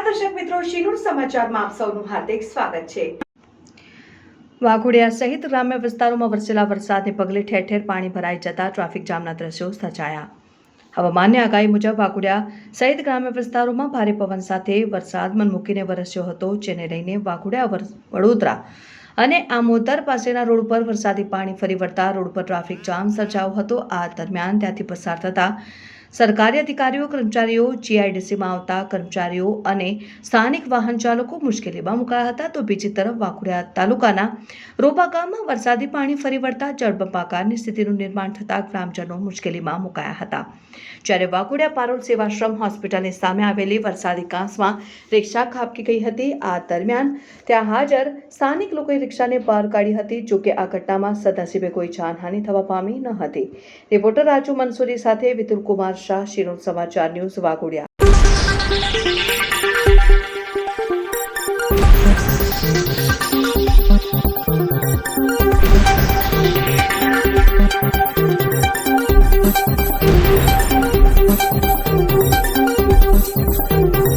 મિત્રો શિનુર સમાચારમાં આપ સૌનું હાર્દિક સ્વાગત છે. વાઘોડિયા સહિત ગ્રામ્ય વિસ્તારોમાં વરસેલા વરસાદને પગલે ઠેર ઠેર પાણી ભરાઈ જતા ટ્રાફિક જામના દ્રશ્યો સર્જાયા. હવામાનની આગાહી મુજબ વાઘોડિયા સહિત ગ્રામ્ય વિસ્તારોમાં ભારે પવન સાથે વરસાદ મન મૂકીને વરસ્યો હતો, જેને લઈને વાઘોડિયા વડોદરા અને આમોદર પાસેના રોડ પર વરસાદી પાણી ફરી વળતા રોડ પર ટ્રાફિક જામ સર્જાયો હતો. આ દરમિયાન ત્યાંથી પસાર થતા સરકારી અધિકારીઓ, કર્મચારીઓ, જીઆઈડીસીમાં આવતા કર્મચારીઓ અને સ્થાનિક વાહન ચાલકો મુશ્કેલીમાં મુકાયા હતા. તો બીજી તરફ વાઘોડિયા તાલુકાના રોપા ગામમાં વરસાદી પાણી ફરી વળતા જળબંબાકારની સ્થિતિનું નિર્માણ થતાં ગ્રામજનો મુશ્કેલીમાં મુકાયા હતા. જ્યારે વાઘોડિયા પારોલ સેવાશ્રમ હોસ્પિટલની સામે આવેલી વરસાદી કાંસમાં રિક્ષા ખાબકી ગઈ હતી. આ દરમિયાન ત્યાં હાજર સ્થાનિક લોકોએ રિક્ષાને બહાર કાઢી હતી જોકે આ ઘટનામાં સદાશિવે કોઈ જાનહાનિ થવા પામી ન હતી. રિપોર્ટર રાજુ મંસૂરી સાથે વિતુલ કુમાર શાહ શિરોડ સમાચાર ન્યૂઝ વાઘોડિયા.